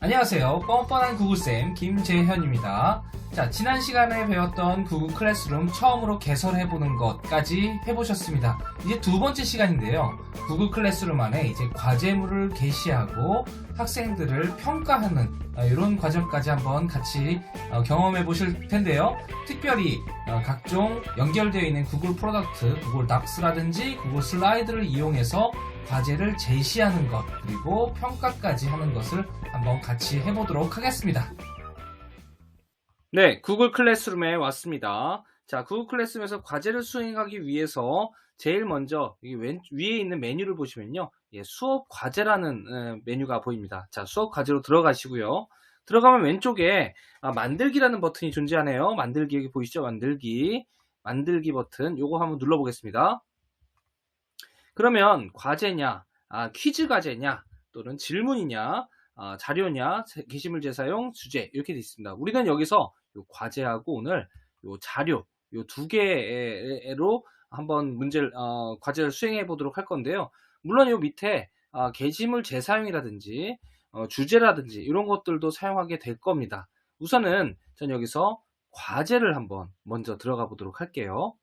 안녕하세요. 뻔뻔한 구글쌤 김재현입니다. 자, 지난 시간에 배웠던 구글 클래스룸 처음으로 개설해보는 것까지 해보셨습니다. 이제 두 번째 시간인데요. 구글 클래스룸 안에 이제 과제물을 게시하고 학생들을 평가하는 어, 이런 과정까지 한번 같이 어, 경험해 보실 텐데요. 특별히 어, 각종 연결되어 있는 구글 프로덕트, 구글 닥스라든지 구글 슬라이드를 이용해서 과제를 제시하는 것 그리고 평가까지 하는 것을 한번 같이 해보도록 하겠습니다. 네, 구글 클래스룸에 왔습니다. 자, 구글 클래스룸에서 과제를 수행하기 위해서 제일 먼저 왼, 위에 있는 메뉴를 보시면요. 예, 수업 과제라는 에, 메뉴가 보입니다. 자, 수업 과제로 들어가시고요. 들어가면 왼쪽에 아, 만들기라는 버튼이 존재하네요. 만들기 여기 보이시죠? 만들기. 만들기 버튼 요거 한번 눌러보겠습니다. 그러면 과제냐, 아, 퀴즈 과제냐, 또는 질문이냐, 아, 자료냐, 세- 게시물 재사용, 주제 이렇게 되어 있습니다. 우리는 여기서 요 과제하고 오늘 요 자료 요 두 개로 한번 문제를 어, 과제를 수행해 보도록 할 건데요. 물론 요 밑에 아, 게시물 재사용이라든지 어, 주제라든지 이런 것들도 사용하게 될 겁니다. 우선은 전 여기서 과제를 한번 먼저 들어가 보도록 할게요.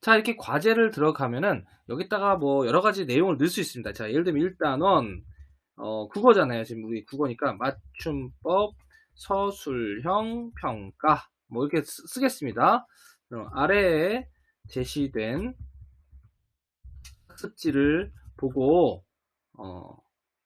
자, 이렇게 과제를 들어가면은 여기다가 뭐 여러 가지 내용을 넣을 수 있습니다. 자, 예를 들면 일단은 어, 국어잖아요. 지금 우리 국어니까 맞춤법, 서술형 평가 뭐 이렇게 쓰, 쓰겠습니다. 그럼 아래에 제시된 학습지를 보고 어,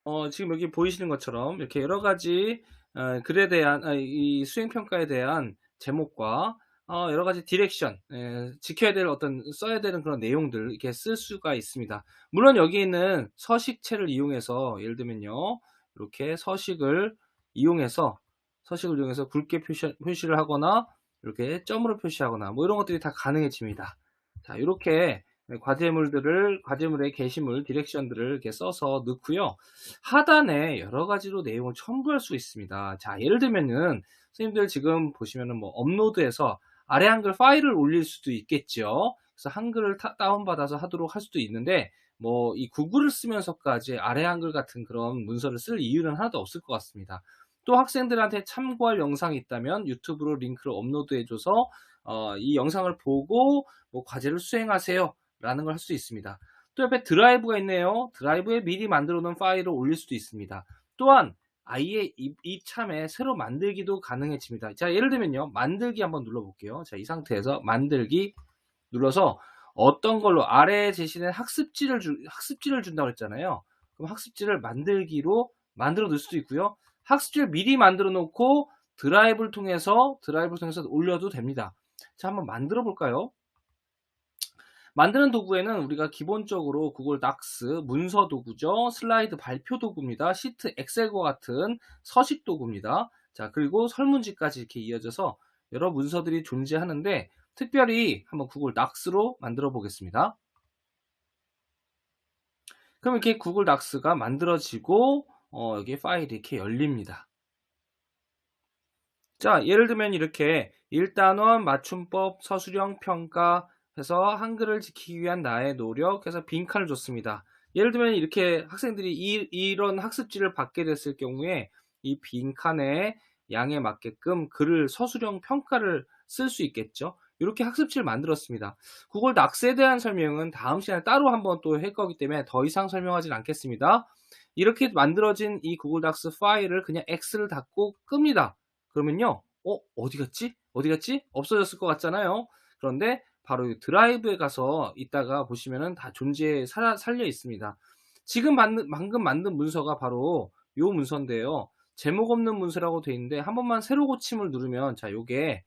어, 지금 여기 보이시는 것처럼 이렇게 여러 가지 어, 글에 대한 아, 이 수행 평가에 대한 제목과 어, 여러 가지 디렉션, 에, 지켜야 될 어떤 써야 되는 그런 내용들 이렇게 쓸 수가 있습니다. 물론 여기 있는 서식체를 이용해서 예를 들면요, 이렇게 서식을 이용해서 서식을 이용해서 굵게 표시, 표시를 하거나 이렇게 점으로 표시하거나 뭐 이런 것들이 다 가능해집니다. 자, 이렇게 과제물들을 과제물의 게시물 디렉션들을 이렇게 써서 넣고요. 하단에 여러 가지로 내용을 첨부할 수 있습니다. 자, 예를 들면은 선생님들 지금 보시면은 뭐 업로드해서 아래 한글 파일을 올릴 수도 있겠죠. 그래서 한글을 타- 다운받아서 하도록 할 수도 있는데 뭐 이 구글을 쓰면서까지 아래 한글 같은 그런 문서를 쓸 이유는 하나도 없을 것 같습니다. 또 학생들한테 참고할 영상이 있다면 유튜브로 링크를 업로드해줘서 어, 이 영상을 보고 뭐 과제를 수행하세요 라는 걸 할 수 있습니다. 또 옆에 드라이브가 있네요. 드라이브에 미리 만들어 놓은 파일을 올릴 수도 있습니다. 또한 아예 이, 이참에 새로 만들기도 가능해집니다. 자, 예를 들면요. 만들기 한번 눌러볼게요. 자, 이 상태에서 만들기 눌러서 어떤 걸로 아래에 제시된 학습지를 주, 학습지를 준다고 했잖아요. 그럼 학습지를 만들기로 만들어 놓을 수도 있고요. 학습지를 미리 만들어 놓고 드라이브를 통해서 드라이브를 통해서 올려도 됩니다. 자, 한번 만들어 볼까요? 만드는 도구에는 우리가 기본적으로 구글 닥스 문서 도구죠. 슬라이드 발표 도구입니다. 시트 엑셀과 같은 서식 도구입니다. 자, 그리고 설문지까지 이렇게 이어져서 여러 문서들이 존재하는데 특별히 한번 구글 닥스로 만들어 보겠습니다. 그럼 이렇게 구글 닥스가 만들어지고 어, 여기 파일이 이렇게 열립니다. 자, 예를 들면 이렇게 1단원 맞춤법 서술형 평가 해서 한글을 지키기 위한 나의 노력 해서 빈칸을 줬습니다. 예를 들면 이렇게 학생들이 이, 이런 학습지를 받게 됐을 경우에 이 빈칸에 양에 맞게끔 글을 서술형 평가를 쓸 수 있겠죠. 이렇게 학습지를 만들었습니다. 구글 닥스에 대한 설명은 다음 시간에 따로 한번 또 할 거기 때문에 더 이상 설명하진 않겠습니다. 이렇게 만들어진 이 구글 닥스 파일을 그냥 X를 닫고 끕니다. 그러면요, 어, 어디 갔지? 어디 갔지? 없어졌을 것 같잖아요. 그런데 바로 이 드라이브에 가서 이따가 보시면은 다 존재 살, 살려 있습니다. 지금 만든, 방금 만든 문서가 바로 요 문서인데요. 제목 없는 문서라고 되어 있는데 한 번만 새로 고침을 누르면 자 요게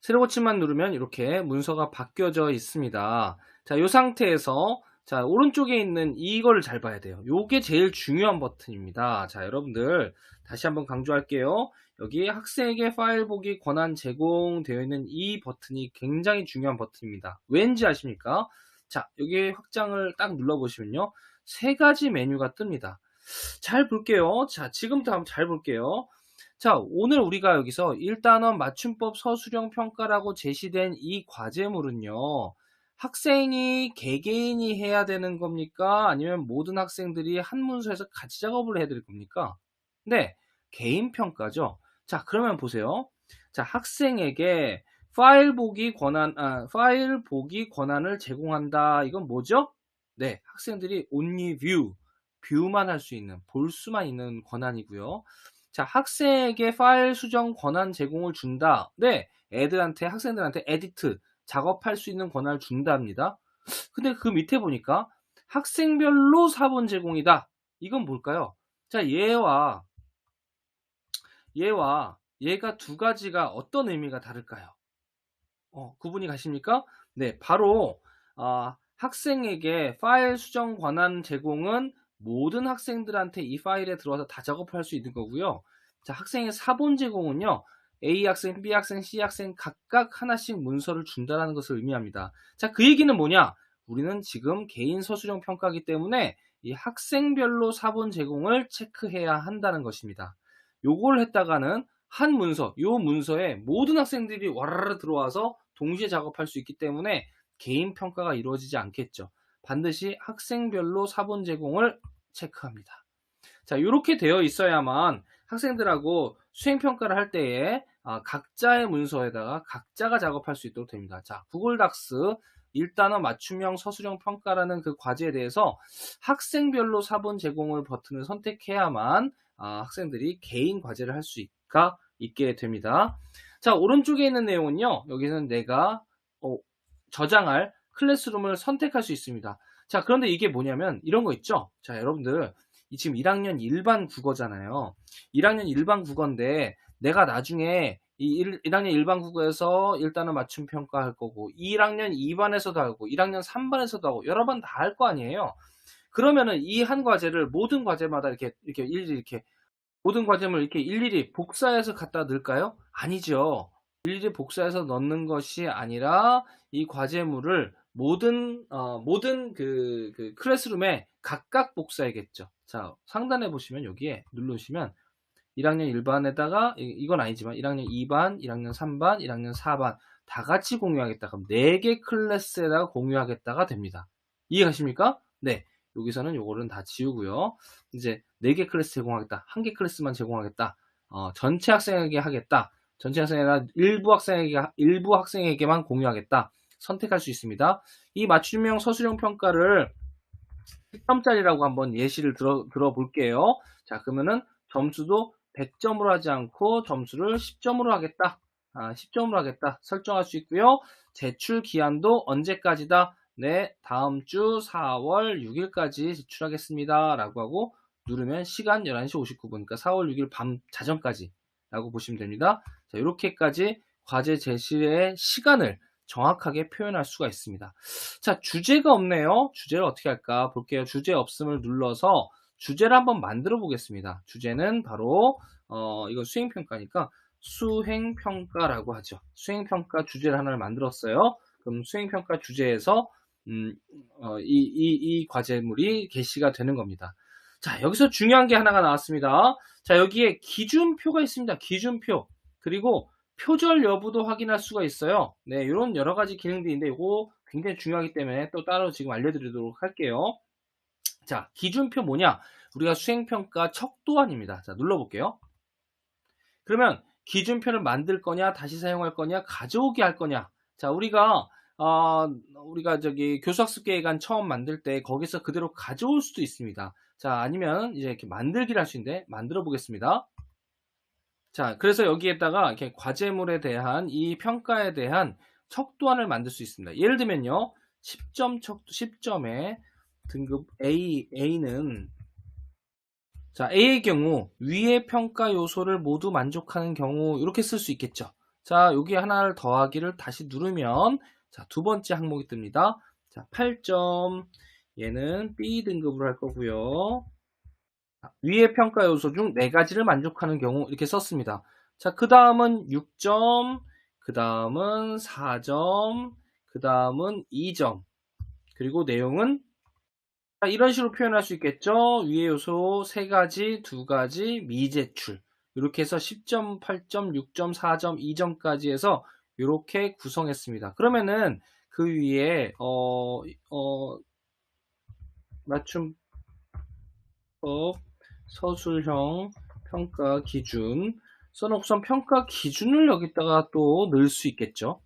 새로 고침만 누르면 이렇게 문서가 바뀌어져 있습니다. 자, 요 상태에서 자, 오른쪽에 있는 이거를 잘 봐야 돼요. 요게 제일 중요한 버튼입니다. 자, 여러분들 다시 한번 강조할게요. 여기 학생에게 파일 보기 권한 제공되어 있는 이 버튼이 굉장히 중요한 버튼입니다. 왠지 아십니까? 자, 여기 확장을 딱 눌러 보시면요. 세 가지 메뉴가 뜹니다. 잘 볼게요. 자, 지금부터 한번 잘 볼게요. 자, 오늘 우리가 여기서 1단원 맞춤법 서술형 평가라고 제시된 이 과제물은요. 학생이 개개인이 해야 되는 겁니까? 아니면 모든 학생들이 한 문서에서 같이 작업을 해야 될 겁니까? 네, 개인 평가죠. 자, 그러면 보세요. 자, 학생에게 파일 보기 권한, 아, 파일 보기 권한을 제공한다. 이건 뭐죠? 네, 학생들이 only view, 뷰만 할 수 있는, 볼 수만 있는 권한이고요. 자, 학생에게 파일 수정 권한 제공을 준다. 네, 애들한테, 학생들한테 에디트, 작업할 수 있는 권한을 준답니다. 근데 그 밑에 보니까 학생별로 사본 제공이다. 이건 뭘까요? 자, 얘와 얘와 얘가 두 가지가 어떤 의미가 다를까요? 어, 구분이 가십니까? 네, 바로 어, 학생에게 파일 수정 권한 제공은 모든 학생들한테 이 파일에 들어와서 다 작업할 수 있는 거고요. 자, 학생의 사본 제공은요. A 학생, B 학생, C 학생 각각 하나씩 문서를 준다는 것을 의미합니다. 자, 그 얘기는 뭐냐? 우리는 지금 개인 서술형 평가기 때문에 이 학생별로 사본 제공을 체크해야 한다는 것입니다. 요걸 했다가는 한 문서, 요 문서에 모든 학생들이 와르르 들어와서 동시에 작업할 수 있기 때문에 개인 평가가 이루어지지 않겠죠. 반드시 학생별로 사본 제공을 체크합니다. 자, 이렇게 되어 있어야만 학생들하고 수행평가를 할 때에 아, 각자의 문서에다가 각자가 작업할 수 있도록 됩니다. 자, 구글 닥스 1단어 맞춤형 서술형 평가라는 그 과제에 대해서 학생별로 사본 제공을 버튼을 선택해야만 아, 학생들이 개인 과제를 할 수가 있게 됩니다. 자, 오른쪽에 있는 내용은요. 여기서는 내가 어, 저장할 클래스룸을 선택할 수 있습니다. 자, 그런데 이게 뭐냐면 이런 거 있죠? 자, 여러분들 이 지금 1학년 일반 국어잖아요. 1학년 일반 국어인데 내가 나중에 이 1, 1학년 일반 국어에서 일단은 맞춤 평가할 거고 1학년 2반에서도 하고 1학년 3반에서도 하고 여러 번 다 할 거 아니에요. 그러면은 이 한 과제를 모든 과제마다 이렇게 이렇게 일일이 이렇게 모든 과제물 이렇게 일일이 복사해서 갖다 넣을까요? 아니죠. 일일이 복사해서 넣는 것이 아니라 이 과제물을 모든 어, 모든 그, 그 클래스룸에 각각 복사해야겠죠. 자 상단에 보시면 여기에 누르시면 1학년 1반에다가 이건 아니지만 1학년 2반, 1학년 3반, 1학년 4반 다 같이 공유하겠다. 그럼 4개 클래스에다가 공유하겠다가 됩니다. 이해가십니까? 네. 여기서는 요거는 다 지우고요. 이제 4개 클래스 제공하겠다. 1개 클래스만 제공하겠다. 어, 전체 학생에게 하겠다. 전체 학생이나 일부 학생에게 일부 학생에게만 공유하겠다. 선택할 수 있습니다. 이 맞춤형 서술형 평가를 10점짜리라고 한번 예시를 들어, 들어볼게요. 자, 그러면은 점수도 100점으로 하지 않고 점수를 10점으로 하겠다. 아, 10점으로 하겠다. 설정할 수 있고요. 제출 기한도 언제까지다? 네, 다음 주 4월 6일까지 제출하겠습니다. 라고 하고 누르면 시간 11시 59분, 그러니까 4월 6일 밤 자정까지 라고 보시면 됩니다. 자, 이렇게까지 과제 제시의 시간을 정확하게 표현할 수가 있습니다. 자, 주제가 없네요. 주제를 어떻게 할까 볼게요. 주제 없음을 눌러서 주제를 한번 만들어 보겠습니다. 주제는 바로 어, 이거 수행평가니까 수행평가라고 하죠. 수행평가 주제를 하나를 만들었어요. 그럼 수행평가 주제에서 음, 어, 이, 이, 이 과제물이 게시가 되는 겁니다. 자, 여기서 중요한 게 하나가 나왔습니다. 자, 여기에 기준표가 있습니다. 기준표. 그리고 표절 여부도 확인할 수가 있어요. 네, 이런 여러 가지 기능들이 있는데 이거 굉장히 중요하기 때문에 또 따로 지금 알려드리도록 할게요. 자, 기준표 뭐냐? 우리가 수행평가 척도안입니다. 자, 눌러볼게요. 그러면 기준표를 만들 거냐, 다시 사용할 거냐, 가져오게 할 거냐. 자, 우리가 어, 우리가 저기 교수학습 계획안 처음 만들 때 거기서 그대로 가져올 수도 있습니다. 자, 아니면 이제 이렇게 만들기를 할 수 있는데 만들어 보겠습니다. 자, 그래서 여기에다가 이렇게 과제물에 대한 이 평가에 대한 척도안을 만들 수 있습니다. 예를 들면요. 10점 척도 10점에 등급 A, A는 자, A의 경우 위의 평가 요소를 모두 만족하는 경우 이렇게 쓸 수 있겠죠. 자, 여기 하나를 더하기를 다시 누르면 자, 두 번째 항목이 뜹니다. 자, 8점 얘는 B 등급으로 할 거고요. 위의 평가 요소 중 네 가지를 만족하는 경우 이렇게 썼습니다. 자, 그 다음은 6점, 그 다음은 4점, 그 다음은 2점, 그리고 내용은 이런 식으로 표현할 수 있겠죠. 위의 요소 3가지, 2가지, 미제출. 이렇게 해서 10점, 8점, 6점, 4점, 2점까지 해서 이렇게 구성했습니다. 그러면은 그 위에 어, 어, 맞춤법 서술형 평가 기준 써놓고선 평가 기준을 여기다가 또 넣을 수 있겠죠.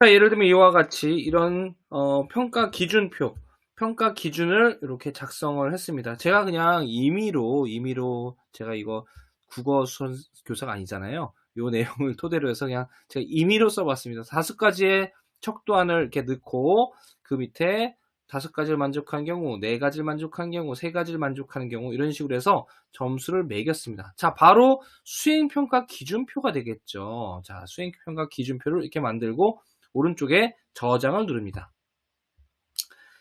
자, 예를 들면 이와 같이 이런 어, 평가 기준표, 평가 기준을 이렇게 작성을 했습니다. 제가 그냥 임의로 임의로 제가 이거 국어 수선 교사가 아니잖아요. 이 내용을 토대로 해서 그냥 제가 임의로 써봤습니다. 다섯 가지의 척도안을 이렇게 넣고 그 밑에 다섯 가지를 만족한 경우, 네 가지를 만족한 경우, 세 가지를 만족하는 경우 이런 식으로 해서 점수를 매겼습니다. 자, 바로 수행평가 기준표가 되겠죠. 자, 수행평가 기준표를 이렇게 만들고 오른쪽에 저장을 누릅니다.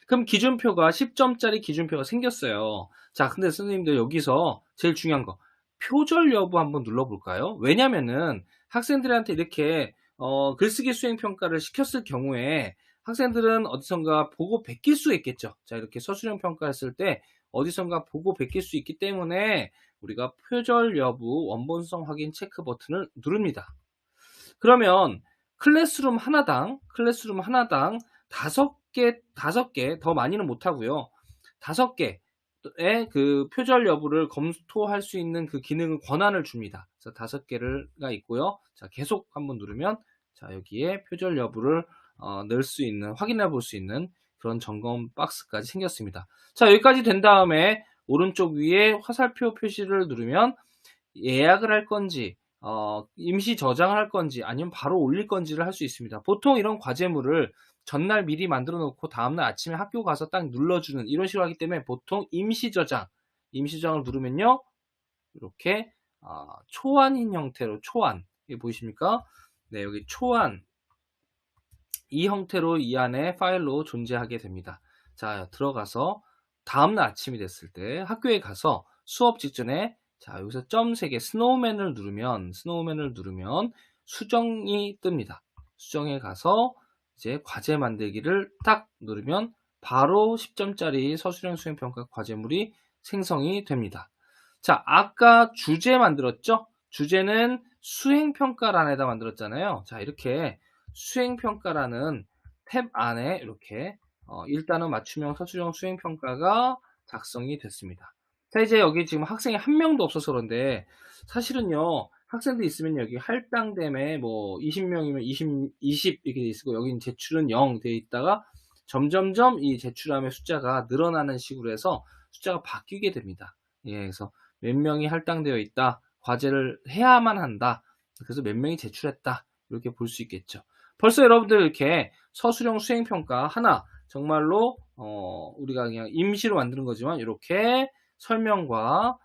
그럼 기준표가 10점짜리 기준표가 생겼어요. 자, 근데 선생님들 여기서 제일 중요한 거 표절 여부 한번 눌러볼까요? 왜냐면은 학생들한테 이렇게 어, 글쓰기 수행 평가를 시켰을 경우에 학생들은 어디선가 보고 베낄 수 있겠죠. 자, 이렇게 서술형 평가했을 때 어디선가 보고 베낄 수 있기 때문에 우리가 표절 여부 원본성 확인 체크 버튼을 누릅니다. 그러면 클래스룸 하나당 클래스룸 하나당 다섯 개 다섯 개 더 많이는 못 하고요. 다섯 개의 그 표절 여부를 검토할 수 있는 그 기능을 권한을 줍니다. 그래서 다섯 개가 있고요. 자, 계속 한번 누르면 자, 여기에 표절 여부를 어, 넣을 수 있는 확인해 볼 수 있는 그런 점검 박스까지 생겼습니다. 자, 여기까지 된 다음에 오른쪽 위에 화살표 표시를 누르면 예약을 할 건지 어, 임시 저장을 할 건지 아니면 바로 올릴 건지를 할 수 있습니다. 보통 이런 과제물을 전날 미리 만들어 놓고 다음날 아침에 학교 가서 딱 눌러주는 이런 식으로 하기 때문에 보통 임시 저장, 임시 저장을 누르면요. 이렇게 어, 초안인 형태로 초안 이게 보이십니까? 네, 여기 초안 이 형태로 이 안에 파일로 존재하게 됩니다. 자, 들어가서 다음날 아침이 됐을 때 학교에 가서 수업 직전에 자, 여기서 점 3개 스노우맨을 누르면 스노우맨을 누르면 수정이 뜹니다. 수정에 가서 이제 과제 만들기를 딱 누르면 바로 10점짜리 서술형 수행평가 과제물이 생성이 됩니다. 자, 아까 주제 만들었죠? 주제는 수행평가란에다 만들었잖아요. 자, 이렇게 수행평가라는 탭 안에 이렇게 어, 일단은 맞춤형 서술형 수행평가가 작성이 됐습니다. 자, 이제 여기 지금 학생이 한 명도 없어서 그런데 사실은요, 학생들 있으면 여기 할당됨에 뭐 20명이면 20, 20 이렇게 돼 있고 여기 제출은 0 돼 있다가 점점점 이 제출함의 숫자가 늘어나는 식으로 해서 숫자가 바뀌게 됩니다. 예, 그래서 몇 명이 할당되어 있다. 과제를 해야만 한다. 그래서 몇 명이 제출했다. 이렇게 볼 수 있겠죠. 벌써 여러분들 이렇게 서술형 수행평가 하나 정말로 어, 우리가 그냥 임시로 만드는 거지만 이렇게 설명과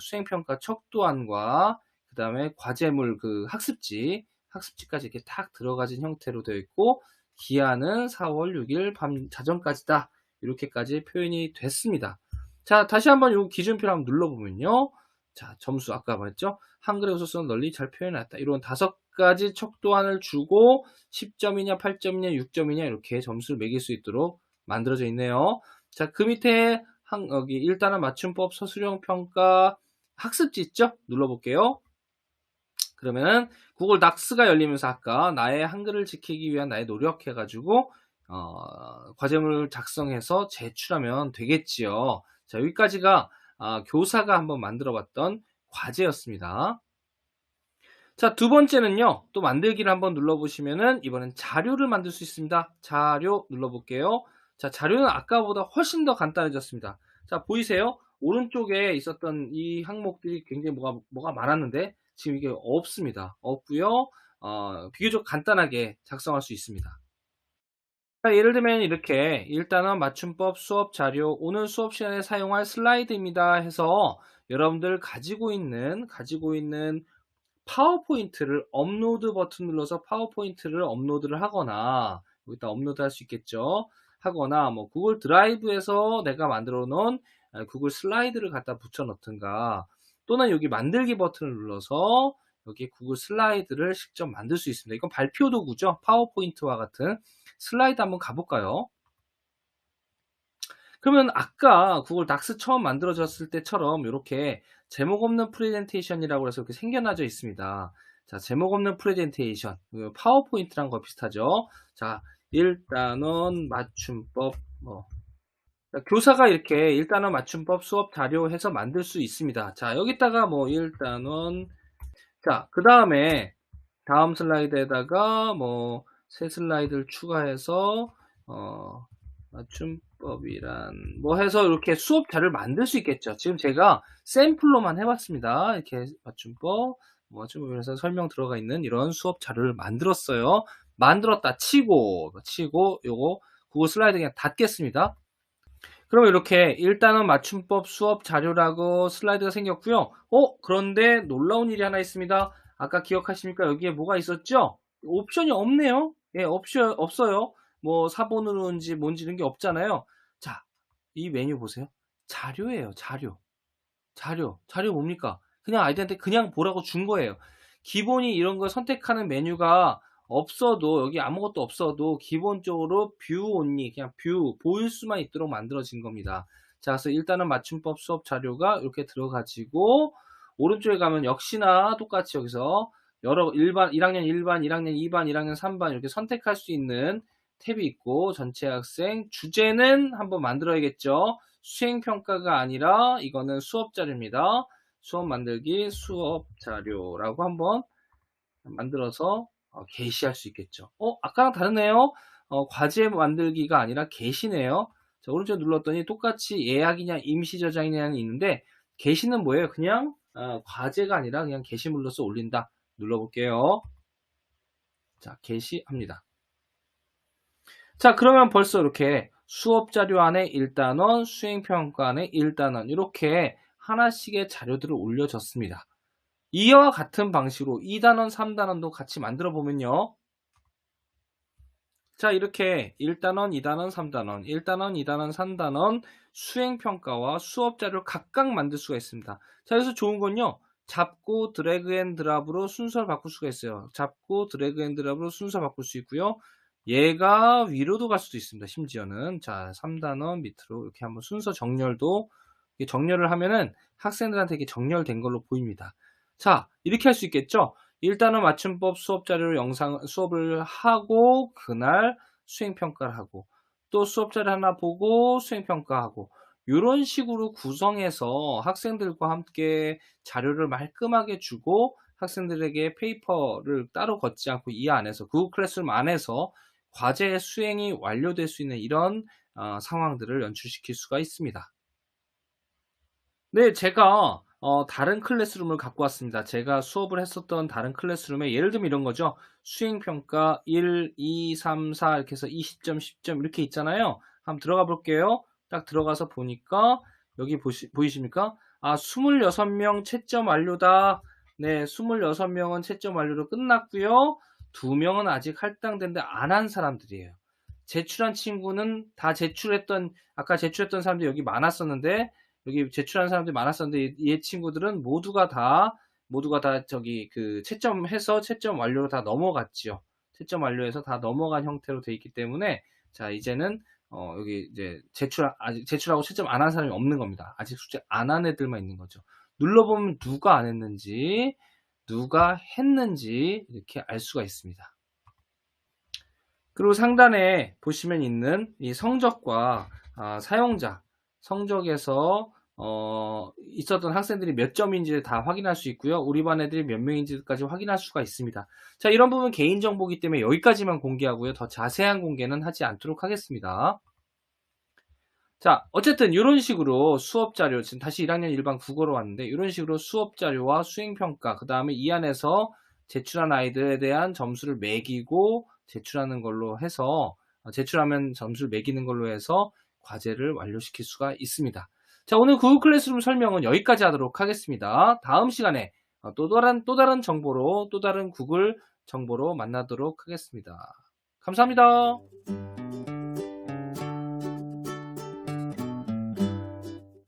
수행평가 척도안과 그 다음에 과제물 그 학습지 학습지까지 이렇게 탁 들어가진 형태로 되어 있고 기한은 4월 6일 밤 자정까지다 이렇게까지 표현이 됐습니다. 자 다시 한번 이 기준표를 한번 눌러보면요. 자 점수 아까 말했죠. 한글의 우수성 널리 잘 표현했다. 이런 다섯 가지 척도안을 주고 10점이냐 8점이냐 6점이냐 이렇게 점수를 매길 수 있도록 만들어져 있네요. 자 그 밑에 한, 여기 일단은 맞춤법 서술형 평가 학습지 있죠? 눌러볼게요. 그러면은 구글 닥스가 열리면서 아까 나의 한글을 지키기 위한 나의 노력해가지고 어, 과제물을 작성해서 제출하면 되겠지요. 자 여기까지가 아, 교사가 한번 만들어봤던 과제였습니다. 자, 두 번째는요, 또 만들기를 한번 눌러보시면은, 이번엔 자료를 만들 수 있습니다. 자료 눌러볼게요. 자, 자료는 아까보다 훨씬 더 간단해졌습니다. 자, 보이세요? 오른쪽에 있었던 이 항목들이 굉장히 뭐가, 뭐가 많았는데, 지금 이게 없습니다. 없고요 어, 비교적 간단하게 작성할 수 있습니다. 자, 예를 들면 이렇게 일단은 맞춤법 수업 자료 오늘 수업 시간에 사용할 슬라이드입니다 해서 여러분들 가지고 있는 가지고 있는 파워포인트를 업로드 버튼 눌러서 파워포인트를 업로드를 하거나 여기다 업로드 할 수 있겠죠. 하거나 뭐 구글 드라이브에서 내가 만들어 놓은 구글 슬라이드를 갖다 붙여 넣든가 또는 여기 만들기 버튼을 눌러서 여기 구글 슬라이드를 직접 만들 수 있습니다. 이건 발표 도구죠. 파워포인트와 같은 슬라이드 한번 가볼까요? 그러면 아까 구글 닥스 처음 만들어졌을 때처럼 이렇게 제목 없는 프레젠테이션이라고 해서 이렇게 생겨나져 있습니다. 자, 제목 없는 프레젠테이션. 파워포인트랑 거 비슷하죠. 자, 일단은 맞춤법, 뭐, 자, 교사가 이렇게 1단원 맞춤법 수업 자료 해서 만들 수 있습니다. 자, 여기다가 뭐 1단원 자, 그 다음에 다음 슬라이드에다가 뭐 새 슬라이드를 추가해서 어, 맞춤 법이란 뭐 해서 이렇게 수업 자료를 만들 수 있겠죠. 지금 제가 샘플로만 해봤습니다. 이렇게 맞춤법 뭐 맞춤법에서 설명 들어가 있는 이런 수업 자료를 만들었어요. 만들었다 치고 치고 요거 구글 슬라이드 그냥 닫겠습니다. 그럼 이렇게 일단은 맞춤법 수업 자료라고 슬라이드가 생겼고요. 어 그런데 놀라운 일이 하나 있습니다. 아까 기억하십니까? 여기에 뭐가 있었죠? 옵션이 없네요. 예, 옵션 없어요. 뭐 사본으로인지 뭔지 이런 게 없잖아요. 자, 이 메뉴 보세요. 자료예요, 자료. 자료. 자료 뭡니까? 그냥 아이들한테 그냥 보라고 준 거예요. 기본이 이런 걸 선택하는 메뉴가 없어도 여기 아무것도 없어도 기본적으로 뷰 온리 그냥 뷰 보일 수만 있도록 만들어진 겁니다. 자, 그래서 일단은 맞춤법 수업 자료가 이렇게 들어가지고 오른쪽에 가면 역시나 똑같이 여기서 여러 일반 1학년 1반, 1학년 2반, 1학년 3반 이렇게 선택할 수 있는 탭이 있고 전체 학생 주제는 한번 만들어야겠죠. 수행 평가가 아니라 이거는 수업 자료입니다. 수업 만들기 수업 자료라고 한번 만들어서 어, 게시할 수 있겠죠. 어, 아까랑 다르네요. 어, 과제 만들기가 아니라 게시네요. 자, 오른쪽 눌렀더니 똑같이 예약이냐 임시 저장이냐는 있는데 게시는 뭐예요? 그냥 어, 과제가 아니라 그냥 게시물로서 올린다. 눌러볼게요. 자, 게시합니다. 자, 그러면 벌써 이렇게 수업 자료 안에 1단원, 수행평가 안에 1단원 이렇게 하나씩의 자료들을 올려줬습니다. 이와 같은 방식으로 2단원, 3단원도 같이 만들어 보면요. 자, 이렇게 1단원, 2단원, 3단원, 1단원, 2단원, 3단원 수행평가와 수업 자료를 각각 만들 수가 있습니다. 자, 여기서 좋은 건요. 잡고 드래그 앤 드랍으로 순서를 바꿀 수가 있어요. 잡고 드래그 앤 드랍으로 순서 바꿀 수 있고요. 얘가 위로도 갈 수도 있습니다. 심지어는 자 3단원 밑으로 이렇게 한번 순서 정렬도 정렬을 하면은 학생들한테 이게 정렬된 걸로 보입니다. 자 이렇게 할 수 있겠죠. 일단은 맞춤법 수업 자료를 영상 수업을 하고 그날 수행 평가를 하고 또 수업 자료 하나 보고 수행 평가하고 이런 식으로 구성해서 학생들과 함께 자료를 말끔하게 주고 학생들에게 페이퍼를 따로 걷지 않고 이 안에서 구글 클래스룸 안에서 과제 수행이 완료될 수 있는 이런 어, 상황들을 연출시킬 수가 있습니다. 네, 제가 어, 다른 클래스룸을 갖고 왔습니다. 제가 수업을 했었던 다른 클래스룸에 예를 들면 이런 거죠. 수행평가 1, 2, 3, 4 이렇게 해서 20점, 10점 이렇게 있잖아요. 한번 들어가 볼게요. 딱 들어가서 보니까 여기 보시, 보이십니까? 아, 26명 채점 완료다. 네, 26명은 채점 완료로 끝났고요. 2명은 아직 할당된데 안 한 사람들이에요. 제출한 친구는 다 제출했던 아까 제출했던 사람들이 여기 많았었는데 여기 제출한 사람들이 많았었는데 이 친구들은 모두가 다 모두가 다 저기 그 채점해서 채점 완료로 다 넘어갔지요. 채점 완료해서 다 넘어간 형태로 돼 있기 때문에 자 이제는 어, 여기 이제 제출, 아직 제출하고 채점 안 한 사람이 없는 겁니다. 아직 숙제 안 한 애들만 있는 거죠. 눌러보면 누가 안 했는지, 누가 했는지 이렇게 알 수가 있습니다. 그리고 상단에 보시면 있는 이 성적과 아, 사용자, 성적에서 어, 있었던 학생들이 몇 점인지를 다 확인할 수 있고요. 우리 반 애들이 몇 명인지까지 확인할 수가 있습니다. 자, 이런 부분 개인정보기 때문에 여기까지만 공개하고요. 더 자세한 공개는 하지 않도록 하겠습니다. 자, 어쨌든 이런 식으로 수업 자료, 지금 다시 1학년 일반 국어로 왔는데 이런 식으로 수업 자료와 수행 평가, 그 다음에 이 안에서 제출한 아이들에 대한 점수를 매기고 제출하는 걸로 해서 어, 제출하면 점수를 매기는 걸로 해서 과제를 완료시킬 수가 있습니다. 자, 오늘 구글 클래스룸 설명은 여기까지 하도록 하겠습니다. 다음 시간에 어, 또 다른, 또 다른 정보로, 또 다른 구글 정보로 만나도록 하겠습니다. 감사합니다.